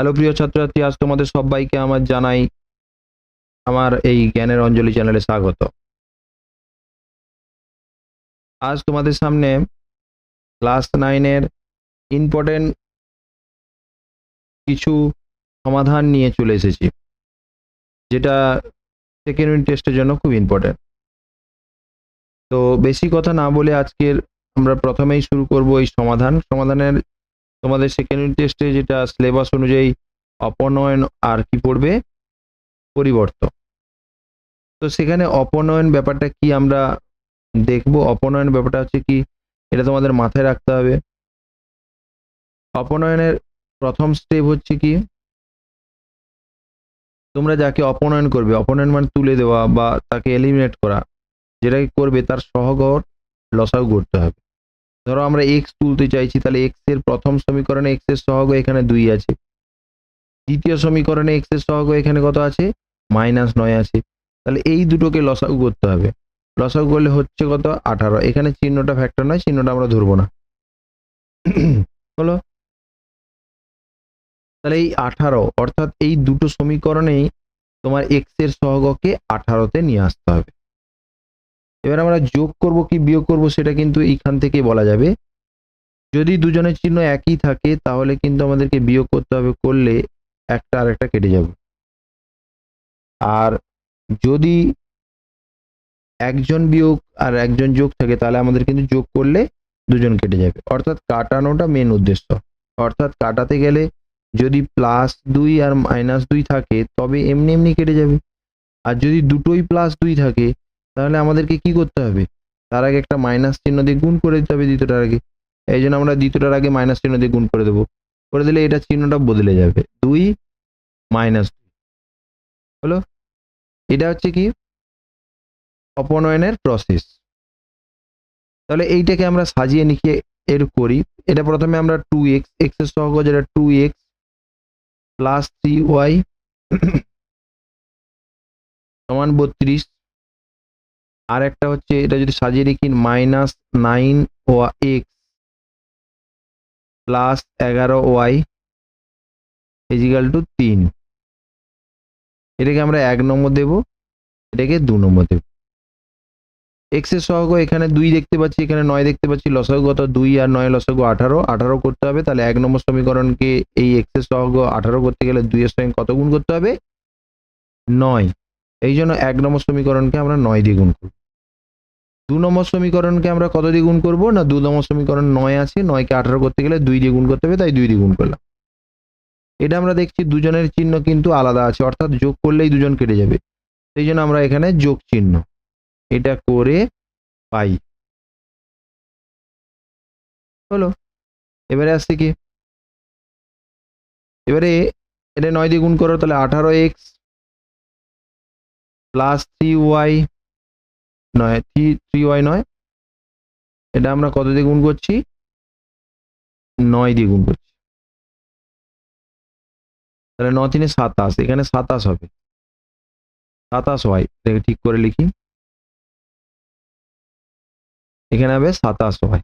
Hello প্রিয় ছাত্রছাত্রী, আজ তোমাদের সবাইকে আমার জানাই আমার এই জ্ঞানের অঞ্জলি চ্যানেলে স্বাগত। আজ তোমাদের সামনে ক্লাস নাইনের ইম্পর্টেন্ট কিছু সমাধান নিয়ে চলে এসেছি, যেটা সেকেন্ড ইউনিট টেস্টের জন্য খুব ইম্পর্টেন্ট তো বেশি কথা না বলে আজকের আমরা প্রথমেই শুরু করব এই সমাধান। সমাধানের তোমাদের সেকেন্ড ইউনিট টেস্টে যেটা সিলেবাস অনুযায়ী অপনয়ন আর কি পড়বে? পরিবর্তন। তো সেখানে অপনয়ন ব্যাপারটা কি আমরা দেখব? অপনয়ন ব্যাপারটা হচ্ছে কি, এটা তোমাদের মাথায় রাখতে হবে। অপনয়নের প্রথম স্টেপ হচ্ছে কি, তোমরা যাকে অপনয়ন করবে, অপনয়ন মানে তুলে দেওয়া বা তাকে এলিমিনেট করা, যেটাকে করবে তার সহগর লসাগু করতে হবে। ধরো আমরা এক্স তুলতে চাইছি, তাহলে এক্সের প্রথম সমীকরণে এক্সের সহগ এখানে দুই আছে। দ্বিতীয় সমীকরণে এক্সের সহগ এখানে কত আছে? মাইনাস নয় আছে। তাহলে এই দুটোকে লসাগু করতে হবে। লসাগু করলে হচ্ছে কত? আঠারো। এখানে চিহ্নটা ফ্যাক্টর নয়, চিহ্নটা আমরা ধরবো না। হলো? তাহলে এই আঠারো, অর্থাৎ এই দুটো সমীকরণেই তোমার এক্সের সহগকে আঠারোতে নিয়ে আসতে হবে। এবার আমরা যোগ করব কি, বিয়োগ করব সেটা কিন্তু এইখান থেকে বলা যাবে। যদি দুজনের চিহ্ন একই থাকে, তাহলে কিন্তু আমাদেরকে বিয়োগ করতে হবে, করলে একটা আর একটা কেটে যাবে। আর যদি একজন বিয়োগ আর একজন যোগ থাকে, তাহলে আমাদের কিন্তু যোগ করলে দুজন কেটে যাবে। অর্থাৎ কাটানোটা মেন উদ্দেশ্য। অর্থাৎ কাটাতে গেলে যদি প্লাস দুই আর মাইনাস দুই থাকে, তবে এমনি এমনি কেটে যাবে। আর যদি দুটোই প্লাস দুই থাকে তাহলে আমাদেরকে কি করতে হবে? তার আগে একটা মাইনাস চিহ্ন দিয়ে গুণ করে দিতে হবে দ্বিতীয়টার আগে। এই জন্য আমরা দ্বিতীয়টার আগে মাইনাস চিহ্ন দিয়ে গুণ করে দেবো। করে দিলে এটা চিহ্নটা বদলে যাবে। দুই মাইনাস হলো? এটা হচ্ছে কি? অপনয়নের প্রসেস তাহলে এইটাকে আমরা সাজিয়ে নিয়ে এর করি। এটা প্রথমে আমরা টু এক্স এক্সের সহগ যেটা two x plus three y সমান বত্রিশ আর একটা হচ্ছে, এটা যদি সাজিয়ে লিখি minus nine y x plus এগারো ওয়াই ইজিক্যাল টু তিন। এটাকে আমরা এক নম্বর দেব, এটাকে দু নম্বর দেব। এক্সের সহগ এখানে দুই দেখতে পাচ্ছি, এখানে নয় দেখতে পাচ্ছি লসাগু কত দুই আর নয় লসাগু আঠারো। আঠারো করতে হবে, তাহলে এক নম্বর সমীকরণকে এই এক্সের সহগ আঠারো করতে গেলে দুই এর সঙ্গে কত গুণ করতে হবে? নয়। এই জন্য এক নম্বর সমীকরণকে আমরা নয় দিয়ে গুণ করব। দু নম্বর সমীকরণকে আমরা কত দিয়ে গুণ করব? না, দু নম্বর সমীকরণ নয় আছে, নয়কে আঠারো করতে গেলে দুই দিয়ে গুণ করতে হবে, তাই দুই দিয়ে গুণ করলাম। এটা আমরা দেখছি দুজনের চিহ্ন কিন্তু আলাদা আছে, অর্থাৎ যোগ করলেই দুজন কেটে যাবে। সেই জন্য আমরা এখানে যোগ চিহ্ন, এটা করে পাই। হলো, এবারে আসছে কি? এবারে এটা নয় দিয়ে গুণ করো, তাহলে আঠারো এক্স প্লাস থ্রি ওয়াই নয়, থ্রি থ্রি ওয়াই নয়। এটা আমরা কত দিয়ে গুণ করছি? নয় দিয়ে গুণ করছি। তাহলে ন তিনে সাতাশ, এখানে সাতাশ হবে। সাতাশ ওয়াই, এটাকে ঠিক করে লিখি। এখানে হবে সাতাশ ওয়াই।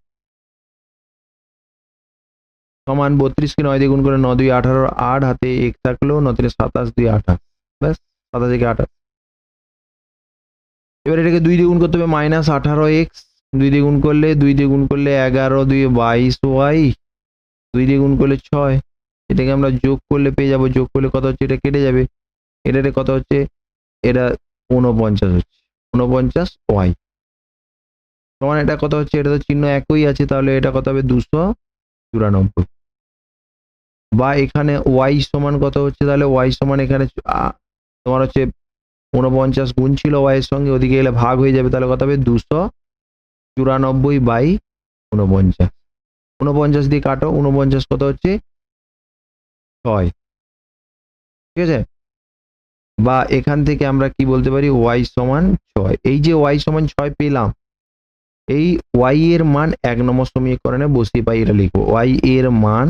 সমান বত্রিশকে নয় দিয়ে গুণ করে ন দুই আঠারো, আট হাতে এক থাকল ন তিনে সাতাশ দুই আঠাশ। ব্যাস, সাতাশ থেকে আঠাশ। এবার এটাকে দুই দিয়ে গুণ করতে হবে মাইনাস আঠারো এক্স দুই দিয়ে গুণ করলে, দুই দিয়ে গুণ করলে এগারো, দুই বাইশ ওয়াই দুই দিয়ে গুণ করলে ছয়। এটাকে আমরা যোগ করলে পেয়ে যাব, যোগ করলে কত হচ্ছে? এটা কেটে যাবে। এটাতে কত হচ্ছে? এটা উনপঞ্চাশ হচ্ছে। উনপঞ্চাশ ওয়াই সমান এটা কত হচ্ছে? এটা তো চিহ্ন একই আছে, তাহলে এটা কত হবে? দুশো চুরানব্বই। বা এখানে ওয়াই সমান কত হচ্ছে? তাহলে ওয়াই সমান এখানে তোমার হচ্ছে উনপঞ্চাশ গুণ ছিল ওয়াই এর সঙ্গে, ওদিকে এলে ভাগ হয়ে যাবে, তাহলে কত হবে? দুশো চুরানব্বই বাই উনপঞ্চাশ উনপঞ্চাশ দিয়ে কাটো উনপঞ্চাশ কত হচ্ছে? ছয়। ঠিক আছে? বা এখান থেকে আমরা কি বলতে পারি? ওয়াই সমান ছয়। এই যে ওয়াই সমান ছয় পেলাম, এই ওয়াই এর মান এক নম্বর সমীকরণে বসিয়ে পাই, এটা লিখব। ওয়াই এর মান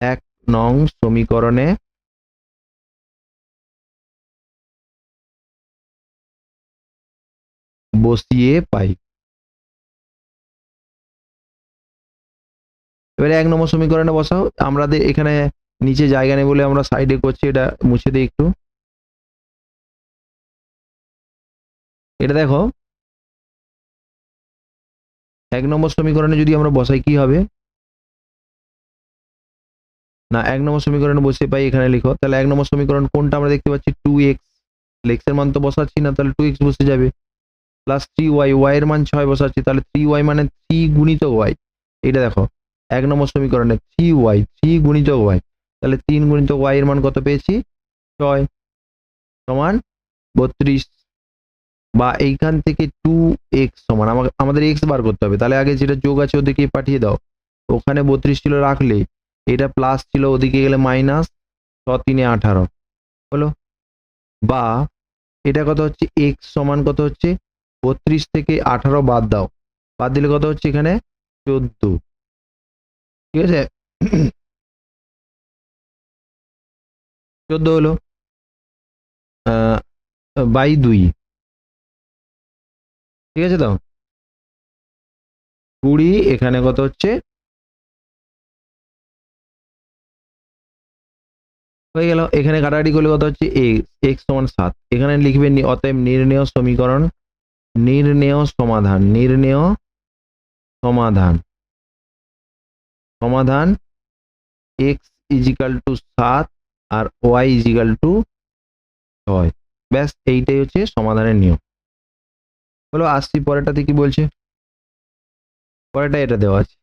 এক নং সমীকরণে বসিয়ে পাই। এবারে এক নম্বর সমীকরণে বসাও। আমাদের এখানে নিচে জায়গা নেই বলে আমরা সাইডে করছি, এটা মুছে দিই একটু। এটা দেখো। এক নম্বর সমীকরণে যদি আমরা বসাই কি হবে? না, এক নম্বর সমীকরণে বসে পাই এখানে লিখো। তাহলে এক নম্বর সমীকরণ কোনটা আমরা দেখতে পাচ্ছি? টু এক্সের মান তো বসাচ্ছি না, তাহলে টু এক্স বসে যাবে। প্লাস থ্রি ওয়াই ওয়াই এর মান ছয় বসাচ্ছি, তাহলে থ্রি ওয়াই মানে থ্রি গুণিত ওয়াই এটা দেখো, এক নম্বর সমীকরণে থ্রি ওয়াই থ্রি গুণিত ওয়াই তাহলে তিন গুণিত ওয়াই এর মান কত পেয়েছি? ছয় সমান বত্রিশ। বা এইখান থেকে টু এক্স সমান, আমাকে, আমাদের এক্স বার করতে হবে। তাহলে আগে যেটা যোগ আছে ওদিকে পাঠিয়ে দাও। ওখানে বত্রিশ ছিল রাখলে, এটা প্লাস ছিল ওদিকে গেলে মাইনাস ছ তিনে আঠারো। হলো? বা এটা কত হচ্ছে? এক্স সমান কত হচ্ছে? বত্রিশ থেকে আঠারো বাদ দাও। বাদ দিলে কত হচ্ছে এখানে? চোদ্দ। ঠিক আছে? চোদ্দ হলো বাই দুই। ঠিক আছে তো? কুড়ি, এখানে কত হচ্ছে? হয়ে গেল। এখানে কাটাকাটি করলে কত হচ্ছে? এক্স এক্স সমান সাত। এখানে লিখবে অতএব নির্ণেয় সমীকরণ নির্ণেয় সমাধান নির্ণেয় সমাধান। সমাধান এক্স ইজিক্যাল টু সাত আর ওয়াই ইজিক্যাল টু ছয়। ব্যাস, এইটাই হচ্ছে সমাধানের নিয়ম। হলো আসছি পরেরটাতে কি বলছে? পরেরটা এটা দেওয়া আছে।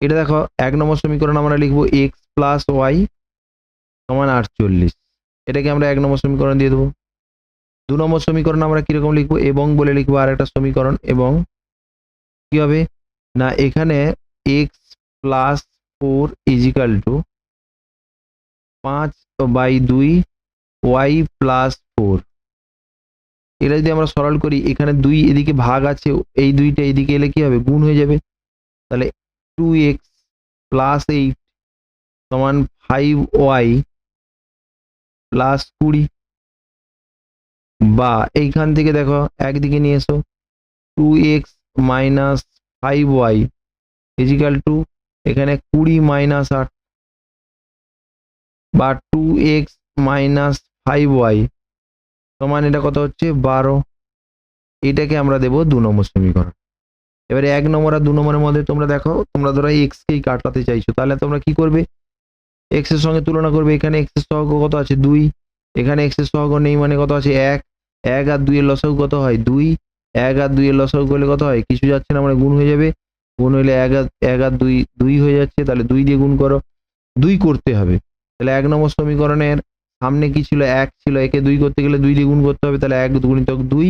এটা দেখো, এক নম্বর সমীকরণ আমরা লিখব এক্স প্লাস ওয়াই সমান আটচল্লিশ। এটাকে আমরা এক নম্বর সমীকরণ দিয়ে দেবো। দু নম্বর সমীকরণ আমরা কীরকম লিখব? এবং বলে লিখব আর একটা সমীকরণ এবং কি হবে? না, এখানে x plus four is equal to পাঁচ বাই দুই ওয়াই প্লাস ফোর এটা যদি আমরা সরল করি, এখানে দুই এদিকে ভাগ আছে, এই দুইটা এদিকে এলে কি হবে? গুণ হয়ে যাবে। তাহলে টু এক্স প্লাস এইট সমান ফাইভ ওয়াই প্লাস কুড়ি। বা এইখান থেকে দেখো, একদিকে নিয়ে এসো। Two x minus five y is equal to এখানে কুড়ি মাইনাস আট বা two x minus five y সমান এটা কত হচ্ছে? বারো। এটাকে আমরা দেবো দু নম্বর সমীকরণ। এবারে এক নম্বর আর দু নম্বরের মধ্যে তোমরা দেখো, তোমরা ধরো এক্সকেই কাটাতে চাইছো, তাহলে তোমরা কি করবে? এক্সের সঙ্গে তুলনা করবে, এখানে এক্সের সহগ কত আছে? দুই। এখানে এক্সের সহগ নেই মানে কত আছে? এক। এক আর দুইয়ের লসাগু কত হয়? দুই। এক আর দুইয়ের লসাগু করলে কত হয়? কিছু যাচ্ছে না মানে গুণ হয়ে যাবে। গুণ হইলে এক আর এক আর দুই দুই হয়ে যাচ্ছে, তাহলে দুই দিয়ে গুণ করো। দুই করতে হবে। তাহলে এক নম্বর সমীকরণের সামনে কি ছিল? এক ছিল। একে দুই করতে গেলে দুই দিয়ে গুণ করতে হবে, তাহলে এক গুণিতক দুই।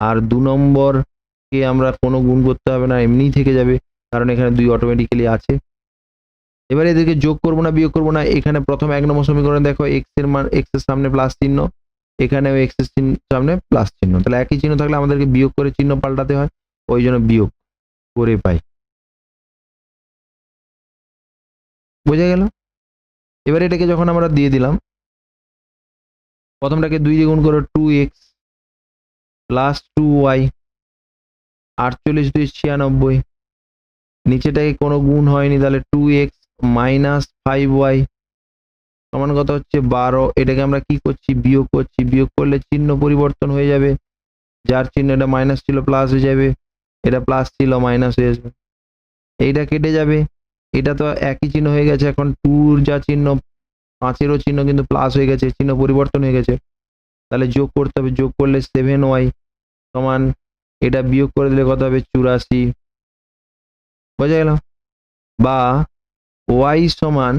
আর দু নম্বর কে আমরা কোনো গুণ করতে হবে না, এমনিই থেকে যাবে, কারণ এখানে দুই অটোমেটিক্যালি আছে। এবারে এদেরকে যোগ করব না, বিয়োগ করব না, এখানে প্রথম এক নম্বর সমীকরণ দেখো এক্সের মান এক্সের সামনে প্লাস চিহ্ন। এখানেও এক্সের চিহ্ন, সামনে প্লাস চিহ্ন। তাহলে একই চিহ্ন থাকলে আমাদেরকে বিয়োগ করে চিহ্ন পাল্টাতে হয়, ওই জন্য বিয়োগ করে পাই। বোঝা গেল? এবার এটাকে যখন আমরা দিয়ে দিলাম, প্রথমটাকে দুই দিয়ে গুণ করো two x plus two y আটচল্লিশ দুই ছিয়ানব্বই, নিচেটাকে কোনো গুণ হয়নি, তাহলে two x minus five y সমান কথা হচ্ছে বারো, এটাকে আমরা কি করছি? বিয়োগ করছি। বিয়োগ করলে চিহ্ন পরিবর্তন হয়ে যাবে। যার চিহ্ন এটা মাইনাস ছিল প্লাস হয়ে যাবে। এটা প্লাস ছিল মাইনাস হয়ে যাবে। এইটা কেটে যাবে। এটা তো একই চিহ্ন হয়ে গেছে। এখন টুর যা চিহ্ন, পাঁচেরও চিহ্ন কিন্তু প্লাস হয়ে গেছে। চিহ্ন পরিবর্তন হয়ে গেছে। তাহলে যোগ করতে হবে। যোগ করলে সেভেন ওয়াই সমান এটা বিয়োগ করে দিলে কত হবে? চুরাশি। বোঝা গেল? বা ওয়াই সমান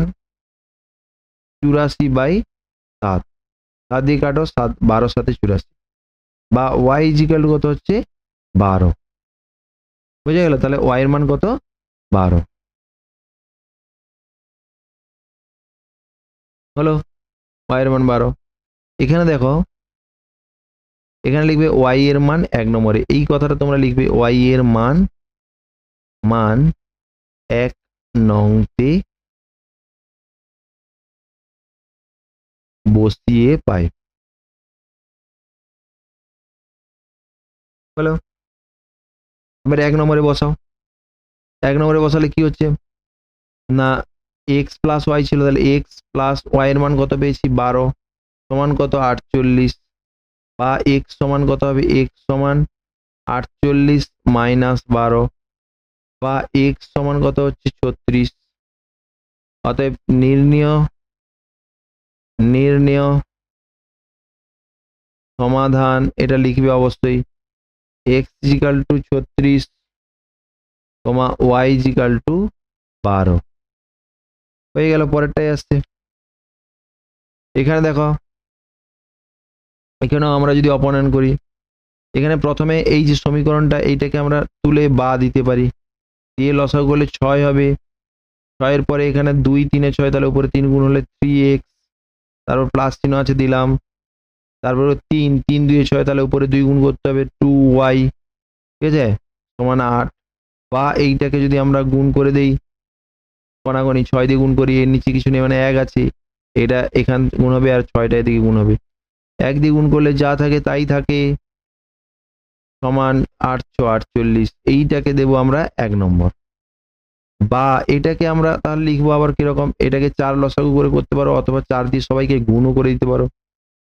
চুরাশি বাই সাত। সাত দিয়ে কাটো, সাত, বারো সাথে চুরাশি। বা ওয়াই ইজিক্যাল কত হচ্ছে? বারো। বোঝা গেল? তাহলে ওয়াই এর মান কত? বারো। হলো? ওয়াই এর মান বারো। এখানে দেখো, এখানে লিখবে ওয়াই এর মান এক নম্বরে। এই কথাটা তোমরা লিখবে ওয়াই এর মান মান এক নংতে বসিয়ে পাই হলো এবার এক নম্বরে বসাও। এক নম্বরে বসালে কি হচ্ছে? না এক্স প্লাস ওয়াই ছিল, তাহলে এক্স প্লাস ওয়াই এর মান কত পেয়েছি? বারো। সমান কত? আটচল্লিশ। বা এক্স সমান কত হবে? এক্স সমান আটচল্লিশ মাইনাস বারো। বা এক্স সমান কত হচ্ছে? ছত্রিশ। অতএব নির্ণয় নির্ণয়, সমাধান, এটা লিখবে অবশ্যই। এক্স ইজিক্যাল টু ছত্রিশ কমা ওয়াই ইজিক্যাল টু বারো। হয়ে গেল, পরেরটাই আসছে। এখানে দেখো, এখানেও আমরা যদি অপনয়ন করি, এখানে প্রথমে এই যে সমীকরণটা, এইটাকে আমরা তুলে বা দিতে পারি। দিয়ে লসাগু করলে ছয় হবে। ছয়ের পরে এখানে দুই, তিনে ছয়, তাহলে উপরে তিন গুণ হলে থ্রি এক্স তারপর প্লাস চিহ্ন আছে দিলাম। তারপরে তিন তিন দুয়ে ছয়, তাহলে উপরে দুই গুণ করতে হবে টু ওয়াই ঠিক আছে? সমান আট। বা এইটাকে যদি আমরা গুণ করে দেই কণাগণি ছয় দিয়ে গুণ করি, এর নিচে কিছু নেই মানে এক আছে। এটা এখান গুণ হবে আর ছয়টা এদিকে গুণ হবে। এক দিয়ে গুণ করলে যা থাকে তাই থাকে। সমান আটশো আটচল্লিশ। এইটাকে দেবো আমরা এক নম্বর। বা এটাকে আমরা তাহলে লিখব আবার কীরকম? এটাকে চার লসাগু করে করতে পারো অথবা চার দিয়ে সবাইকে গুণও করে দিতে পারো।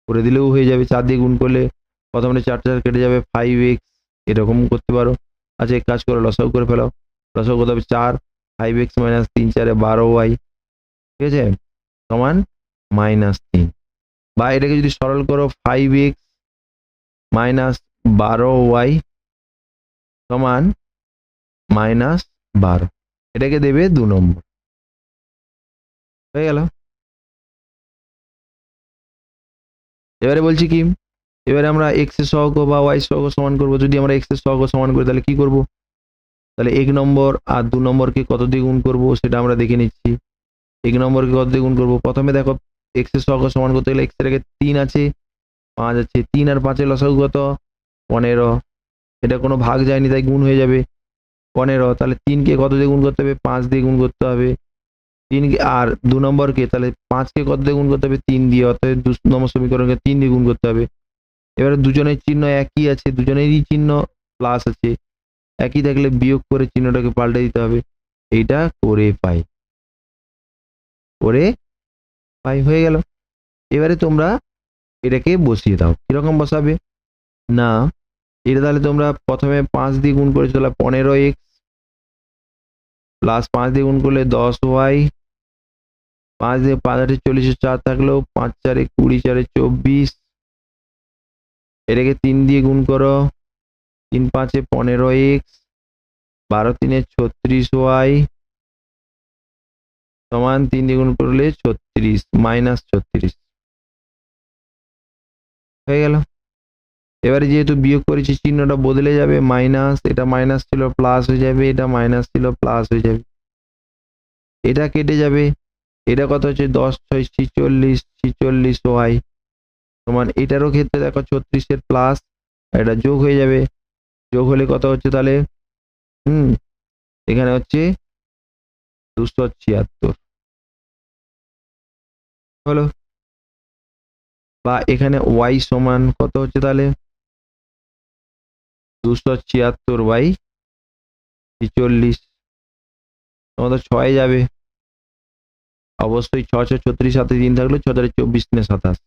করে দিলেও হয়ে যাবে, চার দিয়ে গুণ করলে প্রথমে চার চার কেটে যাবে ফাইভ এক্স এরকম করতে পারো। আচ্ছা এক কাজ করো, লসাগু করে ফেলাও। লসাগু করতে হবে চার ফাইভ এক্স মাইনাস তিন, চারে বারো ওয়াই ঠিক আছে? সমান মাইনাস তিন। বা এটাকে যদি সরল করো ফাইভ এক্স মাইনাস বারো ওয়াই সমান মাইনাস বারো। এটাকে দেবে দু নম্বর। হয়ে গেল। এবারে বলছি কি, এবারে আমরা এক্সের সহগ বা ওয়াই সহগ সমান করব। যদি আমরা এক্সের সহগ সমান করি, তাহলে কি করব? তাহলে এক নম্বর আর দু নম্বরকে কত দিয়ে গুণ করব সেটা আমরা দেখে নিচ্ছি। এক নম্বরকে কত দিয়ে গুণ করব? প্রথমে দেখো এক্সের সহগ সমান করতে গেলে এক্সের আগে তিন আছে, পাঁচ আছে। তিন আর পাঁচের লসাগু কত? পনেরো। এটা কোনো ভাগ যায়নি, তাই গুণ হয়ে যাবে। পনেরো, তাহলে তিনকে কত দিয়ে গুণ করতে হবে? পাঁচ দিয়ে গুণ করতে হবে। তিনকে, আর দু নম্বরকে, তাহলে পাঁচকে কত দিয়ে গুণ করতে হবে? তিন দিয়ে অর্থাৎ দু নম্বর সমীকরণকে তিন দিয়ে গুণ করতে হবে। এবারে দুজনের চিহ্ন একই আছে, দুজনেরই চিহ্ন প্লাস আছে। একই থাকলে বিয়োগ করে চিহ্নটাকে পাল্টে দিতে হবে। এইটা করে পাই। করে পাই, হয়ে গেল। এবারে তোমরা এটাকে বসিয়ে দাও। কীরকম বসাবে? না। এটা তাহলে তোমরা প্রথমে পাঁচ দিয়ে গুণ করেছ, তাহলে পনেরো এক্স প্লাস পাঁচ দিয়ে গুণ করলে দশ ওয়াই পাঁচ দিয়ে পাঁচ আটে চল্লিশে চার থাকলেও পাঁচ চারে কুড়ি চারে চব্বিশ। এটাকে তিন দিয়ে গুণ করো, তিন পাঁচে পনেরো এক্স বারো তিনে ছত্রিশ ওয়াই সমান তিন দিয়ে গুণ করলে ছত্রিশ মাইনাস ছত্রিশ। হয়ে গেল। এবারে যেহেতু বিয়োগ করেছি, চিহ্নটা বদলে যাবে মাইনাস এটা মাইনাস ছিল প্লাস হয়ে যাবে, এটা মাইনাস ছিল প্লাস হয়ে যাবে। এটা কেটে যাবে, এটা কত হচ্ছে, দশ, ছয়, ছিচল্লিশ ছিচল্লিশ, ওয়াই। সমান এটারও ক্ষেত্রে দেখো ছত্রিশের প্লাস এটা যোগ হয়ে যাবে। যোগ হলে কত হচ্ছে তাহলে? হুম, এখানে হচ্ছে দুশো ছিয়াত্তর। হলো? বা এখানে ওয়াই সমান কত হচ্ছে তাহলে? দুশো ছিয়াত্তর বাই ছিচল্লিশ। তোমাদের ছয় যাবে। অবশ্যই ছ ছ ছত্রিশ সাথে তিন থাকলে ছ তারিখ চব্বিশ তিনে সাতাশ।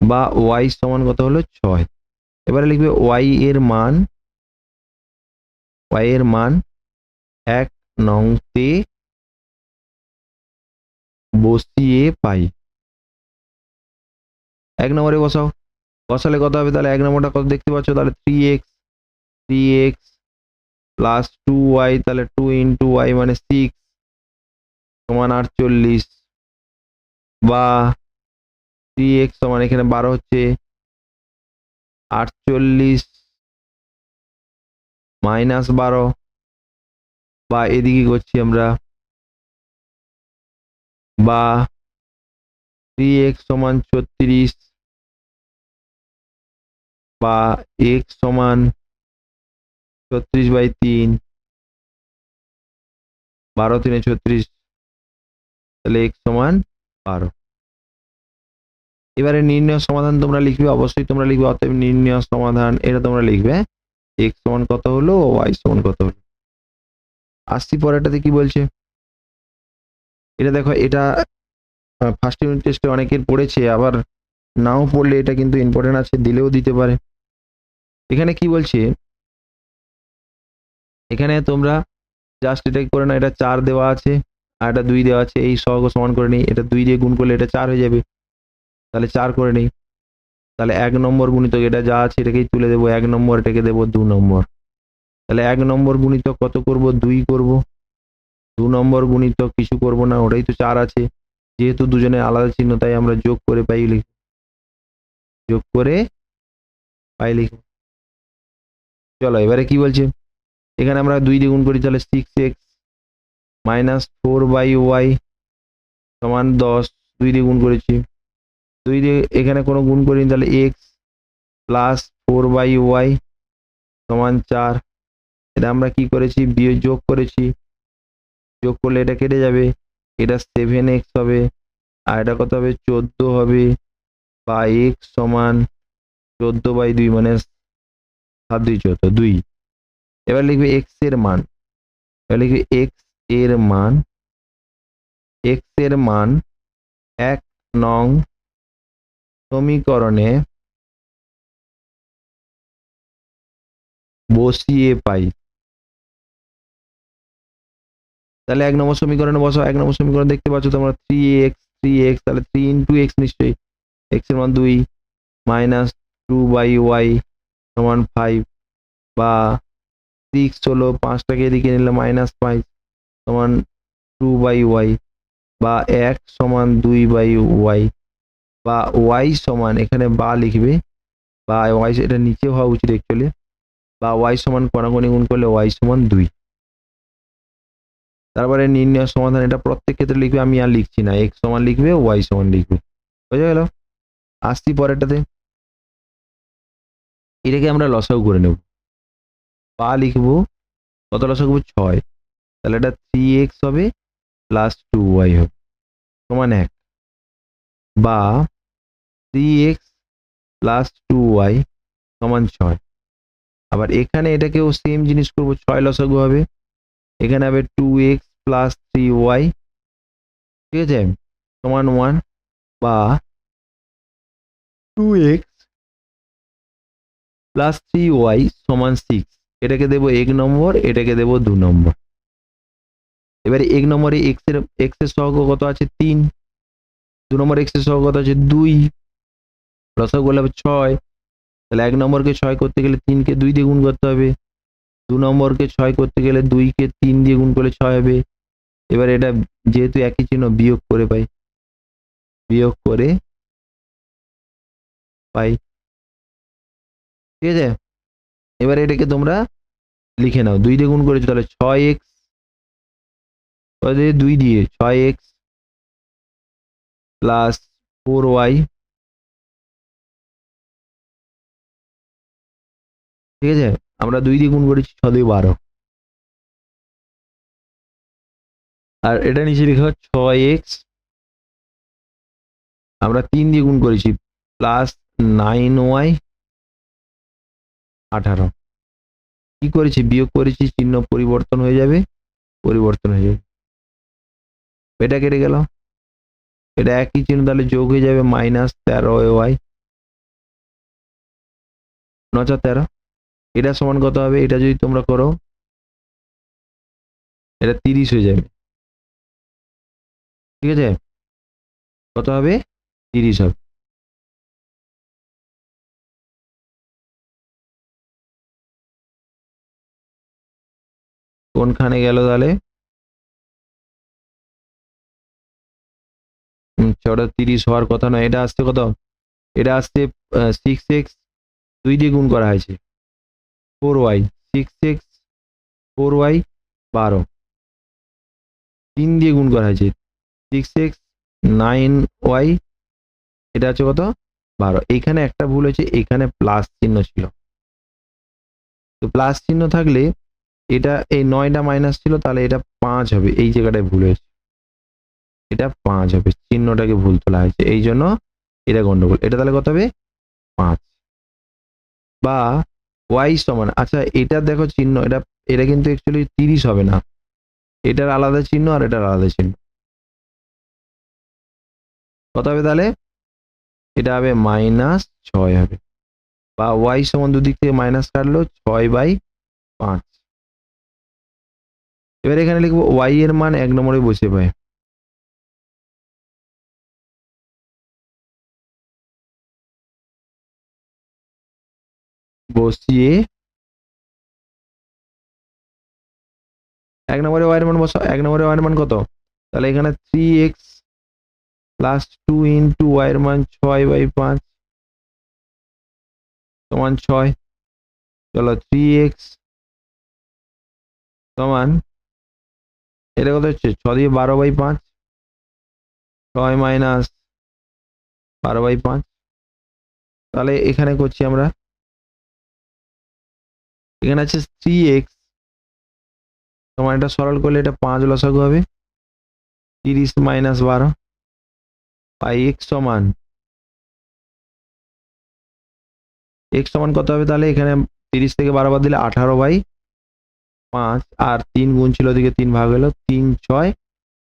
বা ওয়াই সমান কত হলো? ছয়। এবারে লিখবে ওয়াই এর মান, ওয়াই এর মান এক নংতে বসিয়ে পাই। এক নম্বরে বসাও। বসালে কত হবে? তাহলে এক নম্বরটা কত দেখতে পাচ্ছ? তাহলে three x three x plus two y তাহলে টু ইন্টু ওয়াই মানে সিক্স সমান আটচল্লিশ বা থ্রি এক্স সমান এখানে বারো হচ্ছে আটচল্লিশ মাইনাস বারো বা এদিকে করছি আমরা বা থ্রি এক্স সমান ছত্রিশ বা এক্স সমান ছত্রিশ বাই তিন। বারো তিনে ছত্রিশ। তাহলে এক্স সমান বারো। এবারে নির্ণয় সমাধান তোমরা লিখবে, অবশ্যই তোমরা লিখবে, অতএব নির্ণয় সমাধান এটা তোমরা লিখবে। এক্স সমান কত হলো? ওয়াই সমান কত হলো? আসছি পরেরটাতে কি বলছে? এটা দেখো, এটা ফার্স্ট ইউনিট টেস্টে অনেকের পড়েছে, আবার নাও পড়লে এটা কিন্তু ইম্পর্টেন্ট আছে, দিলেও দিতে পারে। এখানে কি বলছে? এখানে তোমরা জাস্ট এটা করে না এটা চার দেওয়া আছে আর এটা দুই দেওয়া আছে, এই সহগ সমান করে নিই, এটা দুই দিয়ে গুণ করলে এটা চার হয়ে যাবে। তাহলে চার করে নিই। তাহলে এক নম্বর গুণিতক এটা যা আছে এটাকেই তুলে দেবো, এক নম্বর এটাকে দেবো দু নম্বর। তাহলে এক নম্বর গুণিতক কত করব? দুই করব। দু নম্বর গুণিতক কিছু করব না, ওটাই তো চার আছে। যেহেতু দুজনে আলাদা চিহ্ন, তাই আমরা যোগ করে পাই লিখ যোগ করে পাই লিখ চলো, এবারে কি বলছে? এখানে আমরা দুই দিয়ে গুণ করি, তাহলে six x minus four by y সমান দশ, দুই দিয়ে গুণ করেছি। দুই দিয়ে এখানে কোনো গুণ করিনি, তাহলে x plus four by y সমান চার। এটা আমরা কি করেছি? বিয়ে যোগ করেছি। যোগ করলে এটা কেটে যাবে। এটা সেভেন এক্স হবে। আর এটা কত হবে? চোদ্দ হবে। বা এক্স সমান চোদ্দ বাই দুই মানে সাত দুই, চোদ্দ, দুই। এবার লিখবে এক্সের মান। এবার লিখবে এক্সের মান। এক্সের মান এক নং সমীকরণে বসিয়ে পাই। তাহলে এক নম্বর সমীকরণে বসাও। এক নম্বর সমীকরণ দেখতে পাচ্ছ তোমরা থ্রি এক্স থ্রি এক্স তাহলে থ্রি ইন্টু এক্স নিশ্চয়ই। এক্সের মান দুই মাইনাস টু বাই ওয়াই সমান ফাইভ বা সিক্স হলো পাঁচটাকে এদিকে নিলে মাইনাস ফাইভ সমান টু বাই ওয়াই বা এক সমান দুই বাই ওয়াই বা ওয়াই সমান, এখানে বা লিখবে, বা ওয়াই এটা নিচে হওয়া উচিত অ্যাকচুয়ালি বা ওয়াই সমান কণাকণি গুণ করলে ওয়াই সমান দুই। তারপরে নির্ণয় সমাধান, এটা প্রত্যেক ক্ষেত্রে লিখবে, আমি আর লিখছি না এক্স সমান লিখবে ওয়াই সমান লিখবে, বোঝা গেল? আসছি পরেরটাতে। এটাকে আমরা লসাগু করে নেব। পা লিখব, কত লসাগু ছয়। তাহলে এটা থ্রি এক্স হবে প্লাস টু ওয়াই হবে, সমান এক। বা three x plus two y সমান ছয়। আবার এখানে এটাকেও সেম জিনিস করব, ছয় লসাগু হবে। এখানে হবে two x plus three y ঠিক আছে? সমান ওয়ান বা two x plus three y সমান সিক্স এটাকে দেবো এক নম্বর, এটাকে দেবো দু নম্বর। এবারে এক নম্বরে এক্সের এক্সের সহগ কত আছে? তিন। দু নম্বর এক্সের সহগ কত আছে? দুই। হবে ছয়। তাহলে এক নম্বরকে ছয় করতে গেলে তিনকে দুই দিয়ে গুণ করতে হবে। দু নম্বরকে ছয় করতে গেলে দুইকে তিন দিয়ে গুণ করলে ছয় হবে। এবার এটা যেহেতু একই চিহ্ন বিয়োগ করে পাই, বিয়োগ করে পাই। ঠিক আছে? এবার এটাকে তোমরা লিখে নাও। দুই দিয়ে গুণ করেছ, তাহলে ছয় এক্স দুই দিয়ে ছয় এক্স প্লাস ফোর ওয়াই ঠিক আছে? আমরা দুই দিয়ে গুণ করেছি ছ দুই বারো। আর এটা নিচে লেখা ছয় এক্স আমরা তিন দিয়ে গুণ করেছি প্লাস নাইন ওয়াই আঠারো। কি করেছি? বিয়োগ করেছি, চিহ্ন পরিবর্তন হয়ে যাবে, পরিবর্তন হয়ে যাবে। এটা কেটে গেল। এটা একই চিহ্ন, তাহলে যোগ হয়ে যাবে মাইনাস তেরো এ ওয়াই। নচা তেরো। এটা সমান কত হবে? এটা যদি তোমরা করো, এটা তিরিশ হয়ে যাবে। ঠিক আছে? কত হবে? তিরিশ হবে। কোনখানে গেল তাহলে? ওটা তিরিশ হওয়ার কথা নয়, এটা আসছে কত? এটা আসছে সিক্স এক্স দুই দিয়ে গুণ করা হয়েছে। Four y six x four y বারো। তিন দিয়ে গুণ করা হয়েছে। সিক্স এক্স নাইন ওয়াই এটা হচ্ছে কত? বারো। এইখানে একটা ভুল হয়েছে, এখানে প্লাস চিহ্ন ছিল। তো প্লাস চিহ্ন থাকলে এটা এই নয়টা মাইনাস ছিল, তাহলে এটা পাঁচ হবে। এই জায়গাটায় ভুল হয়েছে। এটা পাঁচ হবে। চিহ্নটাকে ভুল তোলা হয়েছে। এই জন্য এটা গন্ডগোল। এটা তাহলে কত হবে? পাঁচ। বা ওয়াই সমান। আচ্ছা এটা দেখো চিহ্ন। এটা এটা কিন্তু অ্যাকচুয়ালি তিরিশ হবে না। এটার আলাদা চিহ্ন আর এটার আলাদা চিহ্ন। কত হবে তাহলে? এটা হবে মাইনাস ছয় হবে। বা ওয়াই সমান দুদিক থেকে মাইনাস কাটলো, ছয় বাই পাঁচ। এবার এখানে লিখব ওয়াই এর মান এক নম্বরে বসে পায়। বসিয়ে এক নম্বরে ওয়াই এর মান বসাও, এক নম্বরে ওয়াই এর মান কত? তাহলে এখানে three x plus two into y এর মান ছয় বাই পাঁচ সমান ছয়। চলো থ্রি এক্স সমান এটা কত হচ্ছে? ছ দিয়ে বারো বাই পাঁচ। ছয় মাইনাস বারো বাই পাঁচ। তাহলে এখানে করছি আমরা। এখানে আছে থ্রি এক্স তোমার এটা সরল করলে এটা পাঁচ লসাগু হবে। তিরিশ মাইনাস বারো বাই এক্স সমান। এক্স সমান কত হবে? তাহলে এখানে তিরিশ থেকে বারো বাদ দিলে আঠারো বাই পাঁচ আর তিন গুণ ছিল ওদিকে তিন ভাগ হলো তিন ছয়।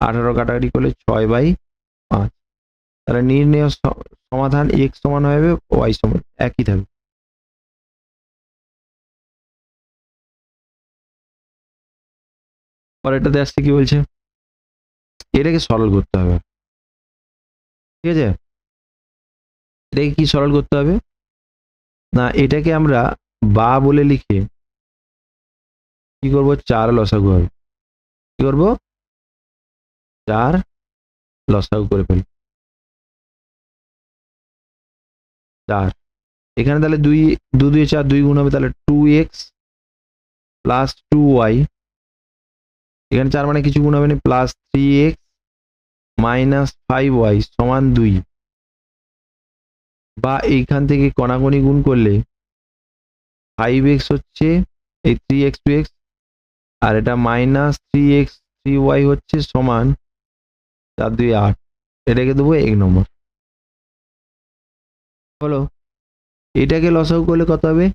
আঠারো কাটাকাটি করলে ছয় বাই পাঁচ। তাহলে নির্ণয় সমাধান এক সমান হবে ওয়াই সমান, একই থাকবে। পরেরটাতে আসছে কি বলছে? এটাকে সরল করতে হবে। ঠিক আছে? এটাকে কি সরল করতে হবে? না, এটাকে আমরা বা বলে লিখে কি করব? চার লসাগু হবে। কি করব? চার লসাগু করে ফেলব। চার। এখানে তাহলে দুই, দু দুই চার দুই গুণ হবে তাহলে two x plus two y এখানে চার মানে কিছু গুণ হবে না plus three x minus five y সমান দুই। বা এইখান থেকে কণাকণি গুণ করলে ফাইভ এক্স হচ্ছে, এই থ্রি এক্স টু এক্স আর এটা minus three x three y হচ্ছে সমান চার দুই আট। এটাকে দেবো এক নম্বর। হলো এটাকে লসাগু করলে কত হবে?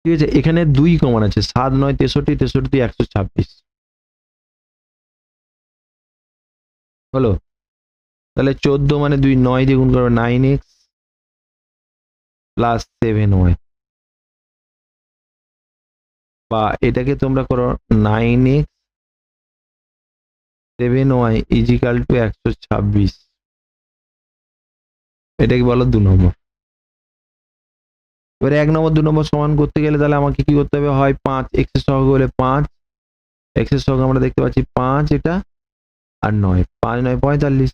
ঠিক আছে, এখানে দুই কমান আছে, সাত, নয়, তেষট্টি তেষট্টি, একশো ছাব্বিশ। হলো তাহলে চোদ্দ মানে দুই, নয় দিয়ে গুণ করবে nine x plus seven y বা এটাকে তোমরা করো nine x seven y is equal to একশো ছাব্বিশ। এটাকে বলো দু নম্বর। এবারে এক নম্বর, দু নম্বর সমান করতে গেলে তাহলে আমাকে কি করতে হবে? হয় পাঁচ এক্সের সহগ হলে পাঁচ এক্সের সহগ আমরা দেখতে পাচ্ছি পাঁচ এটা আর নয়, পাঁচ নয় পঁয়তাল্লিশ।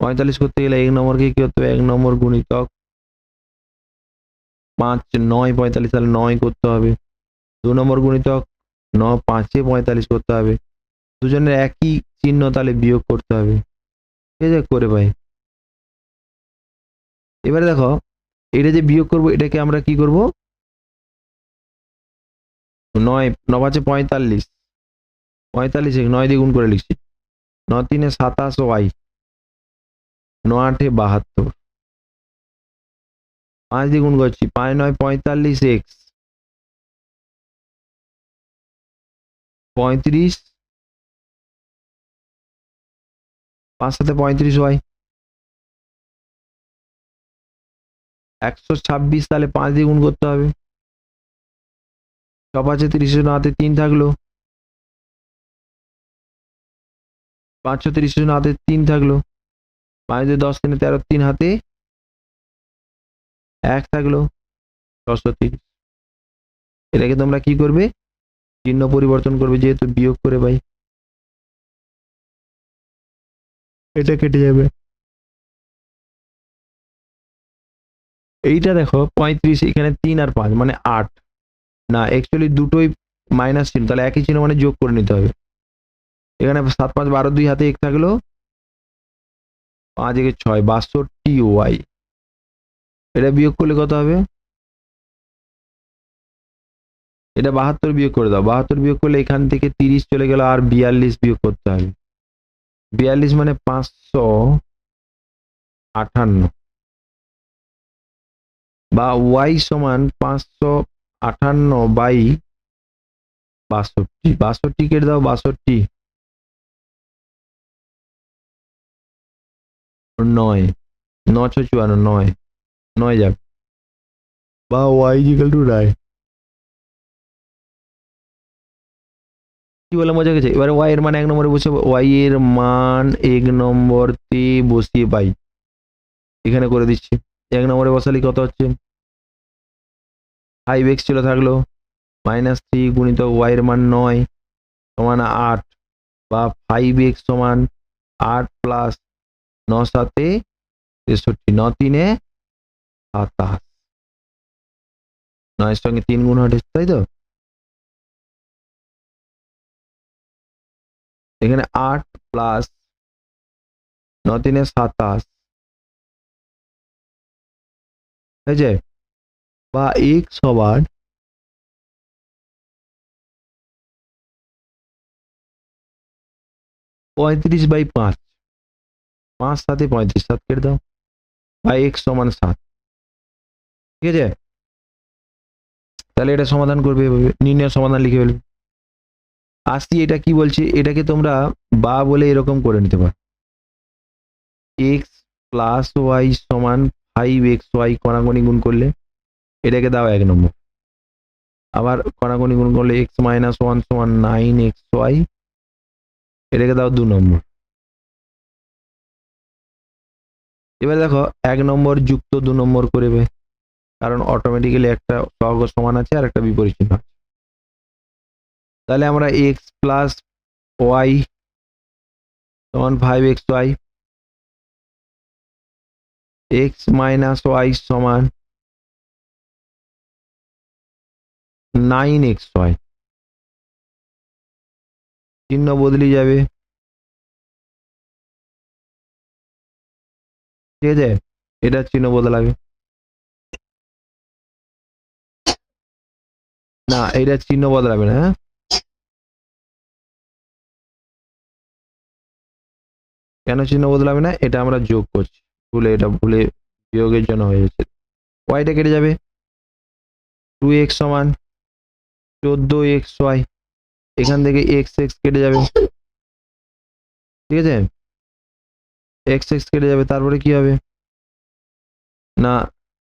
পঁয়তাল্লিশ করতে গেলে এক নম্বরকে কি করতে হবে? এক নম্বর গুণিতক পাঁচ নয় পঁয়তাল্লিশ, তাহলে নয় করতে হবে। দু নম্বর গুণিতক ন পাঁচে পঁয়তাল্লিশ করতে হবে। দুজনের একই চিহ্ন তাহলে বিয়োগ করতে হবে। ঠিক আছে করে পাই এবারে দেখো, এটা যে বিয়োগ করব, এটাকে আমরা কি করব? নয়, ন পাঁচে পঁয়তাল্লিশ। পঁয়তাল্লিশ নয় দিয়ে গুণ করে লিখছি। ন তিনে সাতাশ ওয়াই ন আটে বাহাত্তর। পাঁচ দিয়ে গুণ করছি, পাঁচ নয় পঁয়তাল্লিশ এক্স। পঁয়ত্রিশ। পাঁচ সাথে পঁয়ত্রিশ ওয়াই একশো ছাব্বিশ তাহলে পাঁচ দিয়ে গুণ করতে হবে। ছ পাঁচে তিরিশের হাতে তিন থাকল। পাঁচশো তিরিশের হাতে তিন থাকল। পাঁচ দিয়ে দশ তিনে তেরো, তিন হাতে এক থাকল। ছশো তিরিশ। এটাকে তোমরা কি করবে? চিহ্ন পরিবর্তন করবে যেহেতু বিয়োগ করে ভাই। এটা কেটে যাবে। এইটা দেখো পঁয়ত্রিশ এখানে তিন আর পাঁচ মানে আট। না অ্যাকচুয়ালি দুটোই মাইনাস চিহ্ন তাহলে একই চিহ্ন মানে যোগ করে নিতে হবে। এখানে সাত পাঁচ বারো দুই হাতে এক থাকল। পাঁচ একে ছয় বাষট্টি ওয়াই। এটা বিয়োগ করলে কত হবে? এটা বাহাত্তর বিয়োগ করে দাও। বাহাত্তর বিয়োগ করলে এখান থেকে তিরিশ চলে গেল আর বিয়াল্লিশ বিয়োগ করতে হবে বিয়াল্লিশ মানে পাঁচশো আঠান্ন। বা ওয়াই সমান পাঁচশো আটান্ন বাই বাষট্টি। বাষট্টি কেটে দাও, বাষট্টি। নয়। নশো চুয়ান্ন, নয়। নয় যাবে বা ওয়াই টু রায় কি বললাম, বোঝা গেছে? এবারে ওয়াই এর মান এক নম্বরে বসে ওয়াই এর মান এক নম্বরতে বসিয়ে পাই। এখানে করে দিচ্ছি। এক নম্বরে বসালে কত হচ্ছে? ফাইভ এক্স ছিল থাকল। মাইনাস থ্রি গুণিত ওয়াই এর মান নয়, সমান আট, বা ফাইভ এক্স সমান আট প্লাস ন সাতে তেষট্টি ন তিনে সাতাশ। নয়ের সঙ্গে তিন গুণ হবে তাই তো? এখানে আট প্লাস ন তিনে সাতাশ। হয়েছে বা এক সবার পঁয়ত্রিশ বাই পাঁচ। পাঁচ সাথে পঁয়ত্রিশ, সাত কেটে দাও। বা এক সমান সাত। ঠিক আছে? তাহলে এটা সমাধান করবে এভাবে, নির্ণয় সমাধান লিখে ফেলবে। আসছি এটা কি বলছে? এটাকে তোমরা বা বলে এরকম করে নিতে পারো। এক্স প্লাস ওয়াই সমান ফাইভ এক্স ওয়াই কণাকণি গুণ করলে এটাকে দাও এক নম্বর। আবার কণাকণি গুণ করলে এক্স মাইনাস ওয়ান সমান নাইন এক্স ওয়াই এটাকে দাও দু নম্বর। এবার দেখো, এক নম্বর যুক্ত দু নম্বর করবে কারণ অটোমেটিক্যালি একটা সহগ সমান আছে আর একটা বিপরীত চিহ্ন আছে। তাহলে আমরা এক্স প্লাস ওয়াই সমান five x y x minus y সমান নাইন এক্স ওয়াই চিহ্ন বদলে যাবে। ঠিক আছে? এটা চিহ্ন বদলাবে। না, এটা চিহ্ন বদলাবে না হ্যাঁ? কেন চিহ্ন বদলাবে না? এটা আমরা যোগ করছি। ভুলে এটা ভুলে বিয়োগের জন্য হয়ে যাচ্ছে। ওয়াইটা কেটে যাবে। টু এক্স সমান চোদ্দ এক্স ওয়াই এখান থেকে এক্স এক্স কেটে যাবে। ঠিক আছে? এক্স এক্স কেটে যাবে, তারপরে কি হবে? না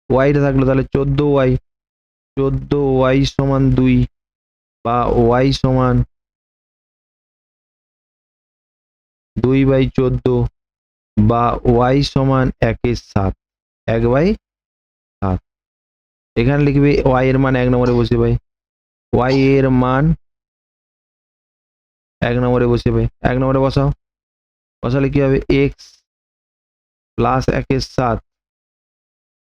ওয়াইটা থাকল তাহলে চোদ্দ ওয়াই চোদ্দ ওয়াই সমান দুই বা ওয়াই সমান দুই বাই চোদ্দ বা ওয়াই সমান একের সাত। এক বাই সাত। এখানে লিখবে ওয়াই এর মান এক নম্বরে বসে ভাই। ওয়াই এর মান এক নম্বরে বসে ভাই। এক নম্বরে বসাও। বসালে কি হবে? এক্স প্লাস একের সাত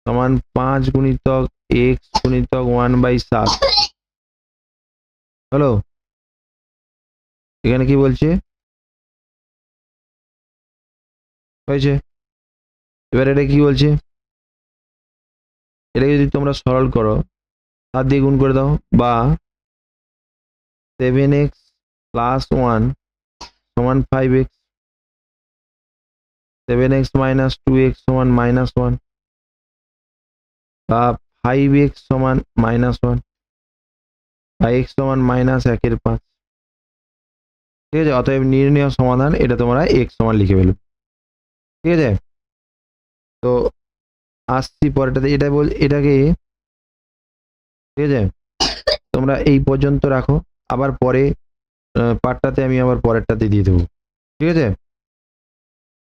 সমান পাঁচ গুণিতক এক্স গুণিতক ওয়ান বাই সাত। হলো এখানে কি বলছে? হয়েছে? এবার এটা কি বলছে? এটা যদি তোমরা সরল করো, সাত দিয়ে গুণ করে দাও, বা সেভেন এক্স প্লাস ওয়ান সমান five x seven x minus two x সমান মাইনাস ওয়ান বা ফাইভ এক্স সমান মাইনাস ওয়ান বা এক্স সমান মাইনাস একের পাঁচ। ঠিক আছে? অতএব নির্ণয় সমাধান এটা তোমরা এক্স সমান লিখে ফেলবে। ঠিক আছে? তো আসছি পরেটাতে এটা বল, এটাকে ঠিক আছে? তোমরা এই পর্যন্ত রাখো। আবার পরে পার্টটাতে আমি আবার পরেরটাতে দিয়ে দেবো। ঠিক আছে?